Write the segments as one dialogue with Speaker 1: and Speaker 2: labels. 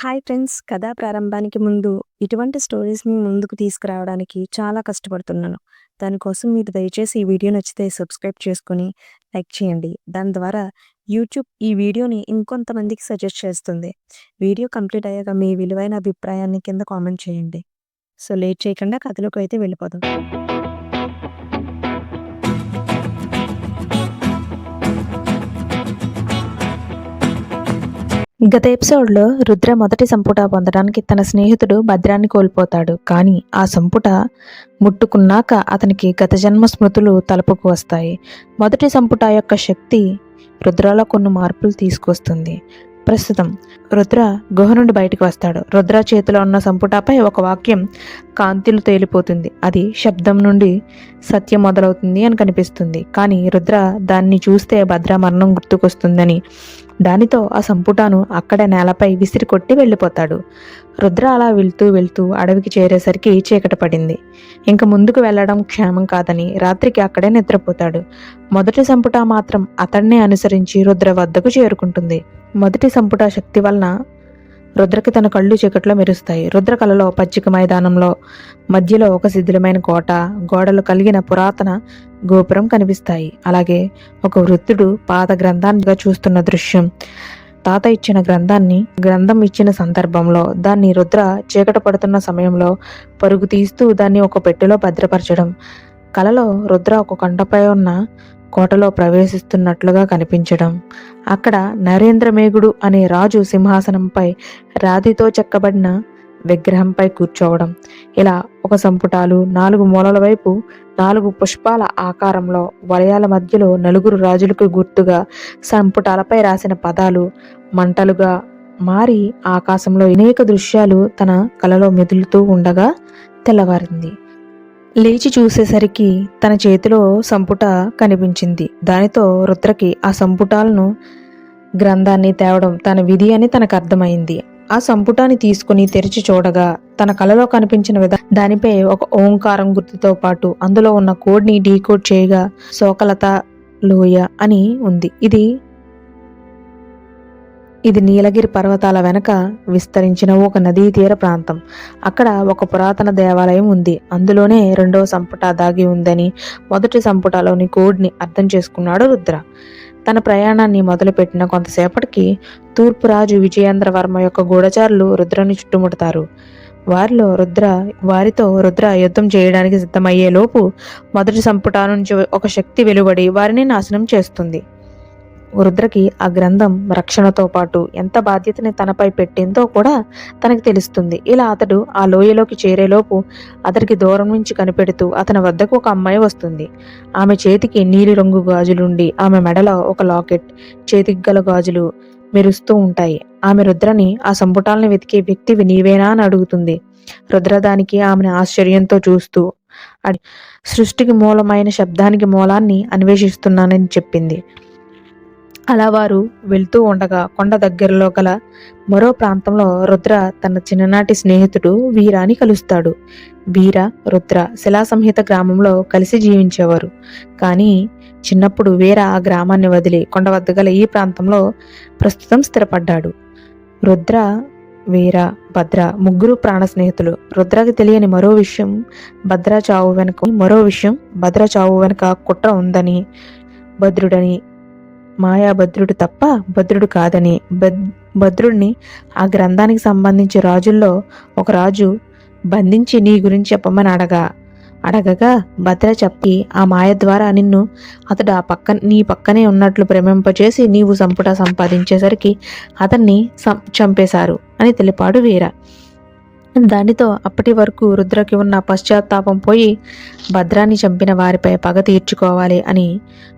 Speaker 1: Hi friends. కథా ప్రారంభానికి ముందు ఇటువంటి స్టోరీస్ని ముందుకు తీసుకురావడానికి చాలా కష్టపడుతున్నాను. దానికోసం మీరు దయచేసి ఈ వీడియో నచ్చితే సబ్స్క్రైబ్ చేసుకొని లైక్ చేయండి. దాని ద్వారా యూట్యూబ్ ఈ వీడియోని ఇంకొంతమందికి సజెస్ట్ చేస్తుంది. వీడియో కంప్లీట్ అయ్యాక మీ విలువైన అభిప్రాయాన్ని కింద కామెంట్ చేయండి. సో లేట్ చేయకుండా కథలోకి అయితే వెళ్ళిపోదాం. గత ఎపిసోడ్లో రుద్ర మొదటి సంపుట పొందడానికి తన స్నేహితుడు భద్రాన్ని కోల్పోతాడు. కానీ ఆ సంపుట ముట్టుకున్నాక అతనికి గత జన్మ స్మృతులు తలుపుకు వస్తాయి. మొదటి సంపుట యొక్క శక్తి రుద్రలో కొన్ని మార్పులు తీసుకొస్తుంది. ప్రస్తుతం రుద్ర గుహ నుండి బయటకు వస్తాడు. రుద్ర చేతిలో ఉన్న సంపుటపై ఒక వాక్యం కాంతిలు తేలిపోతుంది. అది శబ్దం నుండి సత్యం మొదలవుతుంది అని కనిపిస్తుంది. కానీ రుద్ర దాన్ని చూస్తే భద్ర మరణం గుర్తుకొస్తుందని దానితో ఆ సంపుటాను అక్కడే నేలపై విసిరి కొట్టి వెళ్ళిపోతాడు. రుద్ర అలా వెళ్తూ వెళ్తూ అడవికి చేరేసరికి చీకట పడింది. ఇంక ముందుకు వెళ్ళడం క్షేమం కాదని రాత్రికి అక్కడే నిద్రపోతాడు. మొదటి సంపుట మాత్రం అతన్నే అనుసరించి రుద్ర వద్దకు చేరుకుంటుంది. మొదటి సంపుట శక్తి వలన రుద్రకి తన కళ్ళు చీకట్లో మెరుస్తాయి. రుద్ర కళలో పచ్చిక మైదానంలో మధ్యలో ఒక శిథిలమైన కోట గోడలు కలిగిన పురాతన గోపురం కనిపిస్తాయి. అలాగే ఒక వృద్ధుడు పాత గ్రంథాన్నిగా చూస్తున్న దృశ్యం. తాత ఇచ్చిన గ్రంథాన్ని గ్రంథం ఇచ్చిన సందర్భంలో దాన్ని రుద్ర చీకట పడుతున్న సమయంలో పరుగు తీస్తూ దాన్ని ఒక పెట్టెలో భద్రపరచడం. కలలో రుద్ర ఒక కొండపై ఉన్న కోటలో ప్రవేశిస్తున్నట్లుగా కనిపించడం. అక్కడ నరేంద్రమేగుడు అనే రాజు సింహాసనంపై రాతితో చెక్కబడిన విగ్రహంపై కూర్చోవడం. ఇలా ఒక సంపుటాలు నాలుగు మూలల వైపు నాలుగు పుష్పాల ఆకారంలో వలయాల మధ్యలో నలుగురు రాజులకు గుర్తుగా సంపుటాలపై రాసిన పదాలు మంటలుగా మారి ఆకాశంలో అనేక దృశ్యాలు తన కలలో మెదులుతూ ఉండగా తెల్లవారింది. లేచి చూసేసరికి తన చేతిలో సంపుట కనిపించింది. దానితో రుద్రకి ఆ సంపుటాలను గ్రంథాన్ని తేవడం తన విధి అని తనకు అర్థమైంది. ఆ సంపుటాన్ని తీసుకుని తెరిచి చూడగా తన కలలో కనిపించిన విధా దానిపై ఒక ఓంకారం గుర్తుతో పాటు అందులో ఉన్న కోడ్ని డీకోడ్ చేయగా శోకలత లోయ అని ఉంది. ఇది ఇది నీలగిరి పర్వతాల వెనక విస్తరించిన ఒక నదీ తీర ప్రాంతం. అక్కడ ఒక పురాతన దేవాలయం ఉంది. అందులోనే రెండవ సంపుట దాగి ఉందని మొదటి సంపుటలోని కోడ్ని అర్థం చేసుకున్నాడు రుద్ర. తన ప్రయాణాన్ని మొదలుపెట్టిన కొంతసేపటికి తూర్పు రాజు విజయేంద్రవర్మ యొక్క గూఢచారులు రుద్రని చుట్టుముడతారు. వారిలో రుద్ర వారితో రుద్ర యుద్ధం చేయడానికి సిద్ధమయ్యే లోపు మొదటి సంపుట నుంచి ఒక శక్తి వెలువడి వారిని నాశనం చేస్తుంది. రుద్రకి ఆ గ్రంథం రక్షణతో పాటు ఎంత బాధ్యతని తనపై పెట్టిందో కూడా తనకు తెలుస్తుంది. ఇలా అతడు ఆ లోయలోకి చేరేలోపు అతడికి దూరం నుంచి కనిపెడుతూ అతని వద్దకు ఒక అమ్మాయి వస్తుంది. ఆమె చేతికి నీలి రంగు గాజులుండి ఆమె మెడలో ఒక లాకెట్ చేతికి గల గాజులు మెరుస్తూ ఉంటాయి. ఆమె రుద్రని ఆ సంపుటాలను వెతికే వ్యక్తివి నీవేనా అని అడుగుతుంది. రుద్ర దానికి ఆమెను ఆశ్చర్యంతో చూస్తూ సృష్టికి మూలమైన శబ్దానికి మూలాన్ని అన్వేషిస్తున్నానని చెప్పింది. అలా వారు వెళ్తూ ఉండగా కొండ దగ్గరలో గల మరో ప్రాంతంలో రుద్ర తన చిన్ననాటి స్నేహితుడు వీరాని కలుస్తాడు. వీర రుద్ర శిలా సంహిత గ్రామంలో కలిసి జీవించేవారు. కానీ చిన్నప్పుడు వీర ఆ గ్రామాన్ని వదిలి కొండ వద్ద గల ఈ ప్రాంతంలో ప్రస్తుతం స్థిరపడ్డాడు. రుద్ర వీర భద్ర ముగ్గురు ప్రాణ స్నేహితులు. రుద్రకి తెలియని మరో విషయం భద్ర చావు వెనుక మరో విషయం భద్ర చావు వెనుక కుట్ర ఉందని భద్రుడని మాయాభద్రుడు తప్ప భద్రుడు కాదని. భద్రుడిని ఆ గ్రంథానికి సంబంధించి రాజుల్లో ఒక రాజు బంధించి నీ గురించి చెప్పమని అడగా. అడగగా భద్ర చెప్పి ఆ మాయ ద్వారా నిన్ను అతడు ఆ పక్క నీ పక్కనే ఉన్నట్లు ప్రేమింపచేసి నీవు సంపుట సంపాదించేసరికి అతన్ని చంపేశారు అని తెలిపాడు వీర. దానితో అప్పటి వరకు రుద్రకి ఉన్న పశ్చాత్తాపం పోయి భద్రాన్ని చంపిన వారిపై పగ తీర్చుకోవాలి అని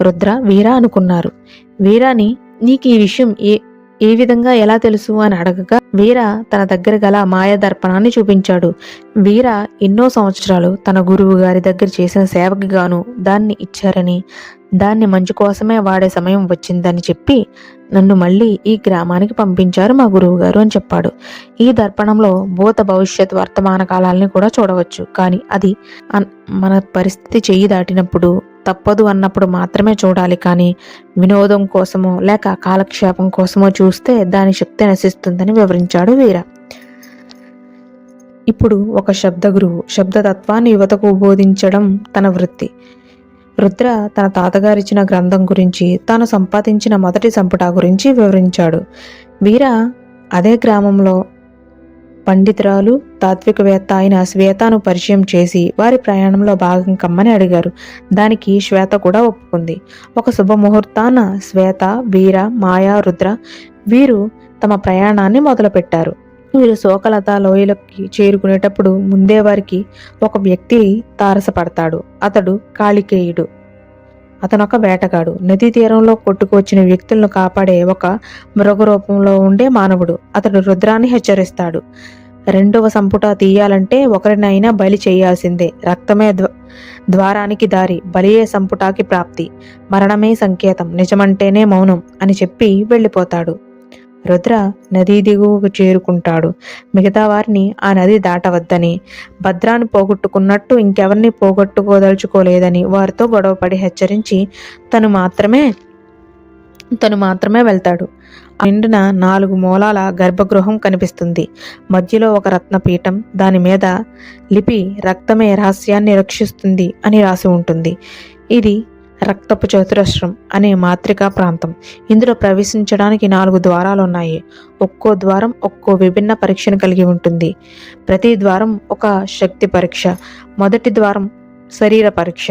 Speaker 1: రుద్ర వీర అనుకున్నారు. వీరాని నీకు ఈ విషయం ఏ ఏ విధంగా ఎలా తెలుసు? అని అడగగా వీర తన దగ్గర గల మాయ దర్పణాన్ని చూపించాడు. వీర ఎన్నో సంవత్సరాలు తన గురువు గారి దగ్గర చేసిన సేవకి గాను దాన్ని ఇచ్చారని దాన్ని మంచు కోసమే వాడే సమయం వచ్చిందని చెప్పి నన్ను మళ్ళీ ఈ గ్రామానికి పంపించారు మా గురువు గారు అని చెప్పాడు. ఈ దర్పణంలో భూత భవిష్యత్ వర్తమాన కాలాలని కూడా చూడవచ్చు. కానీ అది మన పరిస్థితి చెయ్యి దాటినప్పుడు తప్పదు అన్నప్పుడు మాత్రమే చూడాలి. కానీ వినోదం కోసమో లేక కాలక్షేపం కోసమో చూస్తే దాని శక్తి నశిస్తుందని వివరించాడు వీర. ఇప్పుడు ఒక శబ్ద గురువు శబ్దతత్వాన్ని యువతకు బోధించడం తన వృత్తి. రుద్ర తన తాతగారిచ్చిన గ్రంథం గురించి తాను సంపాదించిన మొదటి సంపుట గురించి వివరించాడు. వీర అదే గ్రామంలో పండితురాలు తాత్వికవేత్త అయిన శ్వేతను పరిచయం చేసి వారి ప్రయాణంలో భాగం కమ్మని అడిగారు. దానికి శ్వేత కూడా ఒప్పుకుంది. ఒక శుభముహూర్తాన శ్వేత వీర మాయా రుద్ర వీరు తమ ప్రయాణాన్ని మొదలుపెట్టారు. వీరు శోకలత లోయలకి చేరుకునేటప్పుడు ముందే వారికి ఒక వ్యక్తి తారసపడతాడు. అతడు కాళికేయుడు. అతను ఒక వేటగాడు. నదీ తీరంలో కొట్టుకొచ్చిన వ్యక్తులను కాపాడే ఒక మృగ రూపంలో ఉండే మానవుడు. అతడు రుద్రాన్ని హెచ్చరిస్తాడు. రెండవ సంపుట తీయాలంటే ఒకరినైనా బలి చేయాల్సిందే. రక్తమే ద్వారానికి దారి బలియే సంపుటాకి ప్రాప్తి. మరణమే సంకేతం. నిజమంటేనే మౌనం అని చెప్పి వెళ్ళిపోతాడు. రుద్ర నదీ దిగువకు చేరుకుంటాడు. మిగతా వారిని ఆ నది దాటవద్దని భద్రాన్ని పోగొట్టుకున్నట్టు ఇంకెవరిని పోగొట్టుకోదలుచుకోలేదని వారితో గొడవపడి హెచ్చరించి తను మాత్రమే తను మాత్రమే వెళ్తాడు. నిండిన నాలుగు మూలాల గర్భగృహం కనిపిస్తుంది. మధ్యలో ఒక రత్నపీఠం దాని మీద లిపి రక్తమే రహస్యాన్ని రక్షిస్తుంది అని రాసి ఉంటుంది. ఇది రక్తపు చతురస్రం అనే మాత్రికా ప్రాంతం. ఇందులో ప్రవేశించడానికి నాలుగు ద్వారాలు ఉన్నాయి ఒక్కో ద్వారం ఒక్కో విభిన్న పరీక్షను కలిగి ఉంటుంది. ప్రతి ద్వారం ఒక శక్తి పరీక్ష. మొదటి ద్వారం శరీర పరీక్ష.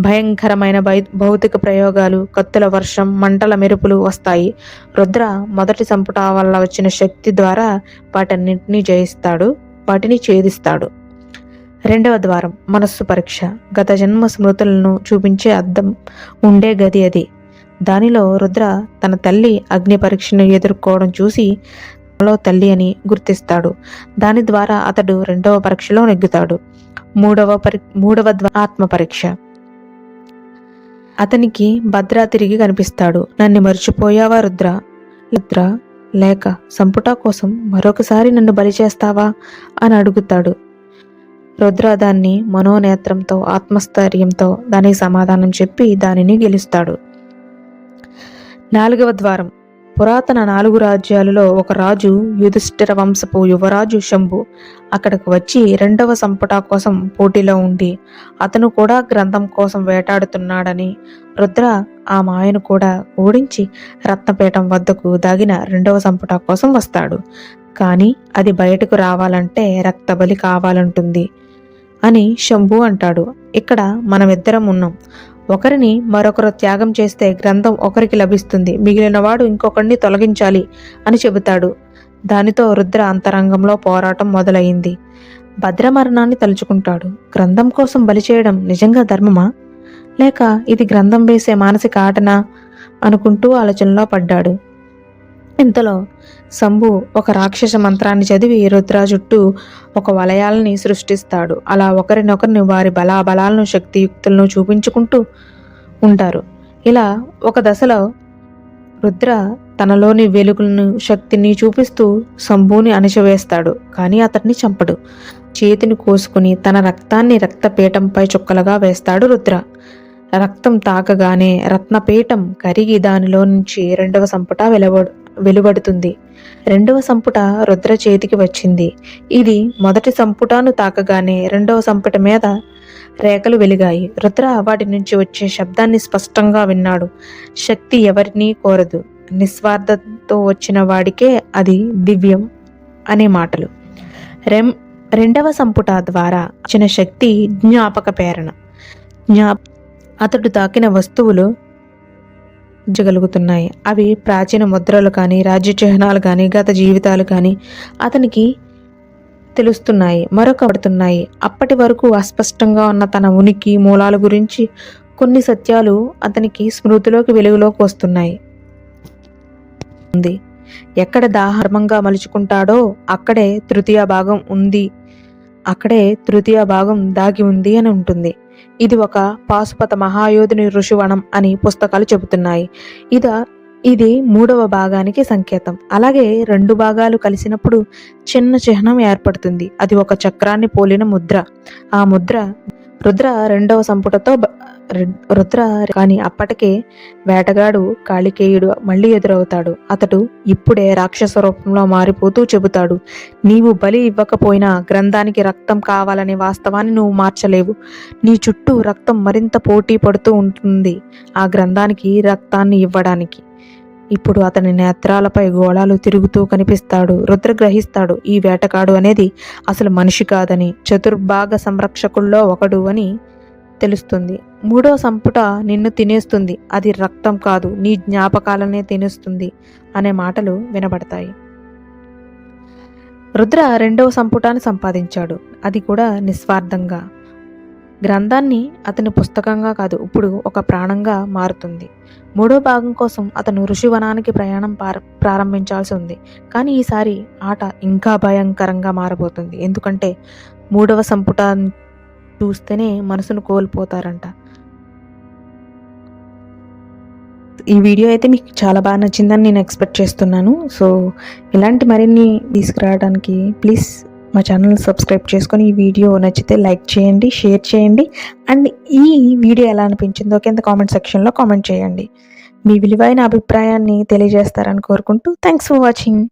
Speaker 1: భయంకరమైన భై భౌతిక ప్రయోగాలు కత్తుల వర్షం మంటల మెరుపులు వస్తాయి. రుద్ర మొదటి సంపుట వల్ల వచ్చిన శక్తి ద్వారా వాటన్నింటినీ జయిస్తాడు వాటిని ఛేదిస్తాడు. రెండవ ద్వారం మనస్సు పరీక్ష. గత జన్మ స్మృతులను చూపించే అద్దం ఉండే గది అది. దానిలో రుద్ర తన తల్లి అగ్ని పరీక్షను ఎదుర్కోవడం చూసి తనలో తల్లి అని గుర్తిస్తాడు. దాని ద్వారా అతడు రెండవ పరీక్షలో నెగ్గుతాడు. మూడవ పరి మూడవ ఆత్మ పరీక్ష. అతనికి భద్ర తిరిగి కనిపిస్తాడు. నన్ను మర్చిపోయావా రుద్ర? రుద్ర లేక సంపుట కోసం మరొకసారి నన్ను బలి చేస్తావా? అని అడుగుతాడు. రుద్ర దాన్ని మనోనేత్రంతో ఆత్మస్థైర్యంతో దానికి సమాధానం చెప్పి దానిని గెలుస్తాడు. నాలుగవ ద్వారం. పురాతన నాలుగు రాజ్యాలలో ఒక రాజు యుధిష్ఠిర వంశపు యువరాజు శంభు అక్కడికి వచ్చి రెండవ సంపుట కోసం పోటీలో ఉండి అతను కూడా గ్రంథం కోసం వేటాడుతున్నాడని రుద్ర ఆ మాయను కూడా ఓడించి రత్నపీఠం వద్దకు దాగిన రెండవ సంపుట కోసం వస్తాడు. కానీ అది బయటకు రావాలంటే రక్తబలి కావాలంటుంది. అని శంభు అంటాడు. ఇక్కడ మనమిద్దరం ఉన్నాం. ఒకరిని మరొకరు త్యాగం చేస్తే గ్రంథం ఒకరికి లభిస్తుంది. మిగిలినవాడు ఇంకొకరిని తొలగించాలి అని చెబుతాడు. దానితో రుద్ర అంతరంగంలో పోరాటం మొదలైంది. భద్రమరణాన్ని తలుచుకుంటాడు. గ్రంథం కోసం బలి చేయడం నిజంగా ధర్మమా? లేక ఇది గ్రంథం వేసే మానసిక ఆటనా? అనుకుంటూ ఆలోచనలో పడ్డాడు. ఇంతలో శంభు ఒక రాక్షస మంత్రాన్ని చదివి రుద్ర చుట్టూ ఒక వలయాలని సృష్టిస్తాడు. అలా ఒకరినొకరిని వారి బలాబలాలను శక్తియుక్తులను చూపించుకుంటూ ఉంటారు. ఇలా ఒక దశలో రుద్ర తనలోని వెలుగులను శక్తిని చూపిస్తూ శంభుని అణిచివేస్తాడు. కానీ అతన్ని చంపడు. చేతిని కోసుకుని తన రక్తాన్ని రక్తపీఠంపై చుక్కలుగా వేస్తాడు రుద్ర. రక్తం తాకగానే రత్నపీఠం కరిగి దానిలో నుంచి రెండవ సంపుట వెలవడు. వెలువడుతుంది. రెండవ సంపుట రుద్ర చేతికి వచ్చింది. ఇది మొదటి సంపుటను తాకగానే రెండవ సంపుట మీద రేఖలు వెలిగాయి. రుద్ర వాటి నుంచి వచ్చే శబ్దాన్ని స్పష్టంగా విన్నాడు. శక్తి ఎవరినీ కోరదు. నిస్వార్థతో వచ్చిన వాడికే అది దివ్యం అనే మాటలు. రెం రెండవ సంపుట ద్వారా వచ్చిన శక్తి జ్ఞాపక ప్రేరణ. జ్ఞా అతడు తాకిన వస్తువులు జగలుగుతున్నాయి. అవి ప్రాచీన ముద్రలు కానీ రాజ్య చిహ్నాలు కానీ గత జీవితాలు కానీ అతనికి తెలుస్తున్నాయి మరొక పడుతున్నాయి అప్పటి వరకు అస్పష్టంగా ఉన్న తన ఉనికి మూలాల గురించి కొన్ని సత్యాలు అతనికి స్మృతిలోకి వెలుగులోకి వస్తున్నాయి. ఉంది. ఎక్కడ దాహర్మంగా మలుచుకుంటాడో అక్కడే తృతీయ భాగం ఉంది. అక్కడే తృతీయ భాగం దాగి ఉంది అని ఉంటుంది. ఇది ఒక పాశుపత మహాయోధుని ఋషివనం అని పుస్తకాలు చెబుతున్నాయి. ఇద ఇది మూడవ భాగానికి సంకేతం. అలాగే రెండు భాగాలు కలిసినప్పుడు చిన్న చిహ్నం ఏర్పడుతుంది. అది ఒక చక్రాన్ని పోలిన ముద్ర. ఆ ముద్ర రుద్ర రెండవ సంపుటతో రుద్ర కానీ అప్పటికే వేటగాడు కాళికేయుడు మళ్ళీ ఎదురవుతాడు. అతడు ఇప్పుడే రాక్షస రూపంలో మారిపోతూ చెబుతాడు నీవు బలి ఇవ్వకపోయినా గ్రంథానికి రక్తం కావాలనే వాస్తవాన్ని నువ్వు మార్చలేవు. నీ చుట్టూ రక్తం మరింత పోటీ పడుతూ ఉంటుంది ఆ గ్రంథానికి రక్తాన్ని ఇవ్వడానికి. ఇప్పుడు అతని నేత్రాలపై గోళాలు తిరుగుతూ కనిపిస్తాడు రుద్ర గ్రహిస్తాడు ఈ వేటకాడు అనేది అసలు మనిషి కాదని చతుర్భాగ సంరక్షకుల్లో ఒకడు అని తెలుస్తుంది. మూడో సంపుట నిన్ను తినేస్తుంది. అది రక్తం కాదు నీ జ్ఞాపకాలనే తినేస్తుంది అనే మాటలు వినబడతాయి. రుద్ర రెండవ సంపుటాన్ని సంపాదించాడు. అది కూడా నిస్వార్థంగా. గ్రంథాన్ని అతని పుస్తకంగా కాదు ఇప్పుడు ఒక ప్రాణంగా మారుతుంది. మూడో భాగం కోసం అతను ఋషివనానికి ప్రయాణం ప్రారంభించాల్సి ఉంది. కానీ ఈసారి ఆట ఇంకా భయంకరంగా మారబోతుంది. ఎందుకంటే మూడవ సంపుటాన్ని చూస్తేనే మనసును కోల్పోతారంట. ఈ వీడియో అయితే మీకు చాలా బాగా నచ్చిందని నేను ఎక్స్పెక్ట్ చేస్తున్నాను. సో ఇలాంటి మరిన్ని తీసుకురావడానికి ప్లీజ్ మా ఛానల్ సబ్స్క్రైబ్ చేసుకొని ఈ వీడియో నచ్చితే లైక్ చేయండి షేర్ చేయండి. అండ్ ఈ వీడియో ఎలా అనిపించిందో కింద కామెంట్ సెక్షన్లో కామెంట్ చేయండి. మీ విలువైన అభిప్రాయాన్ని తెలియజేస్తారని కోరుకుంటూ థ్యాంక్స్ ఫర్ వాచింగ్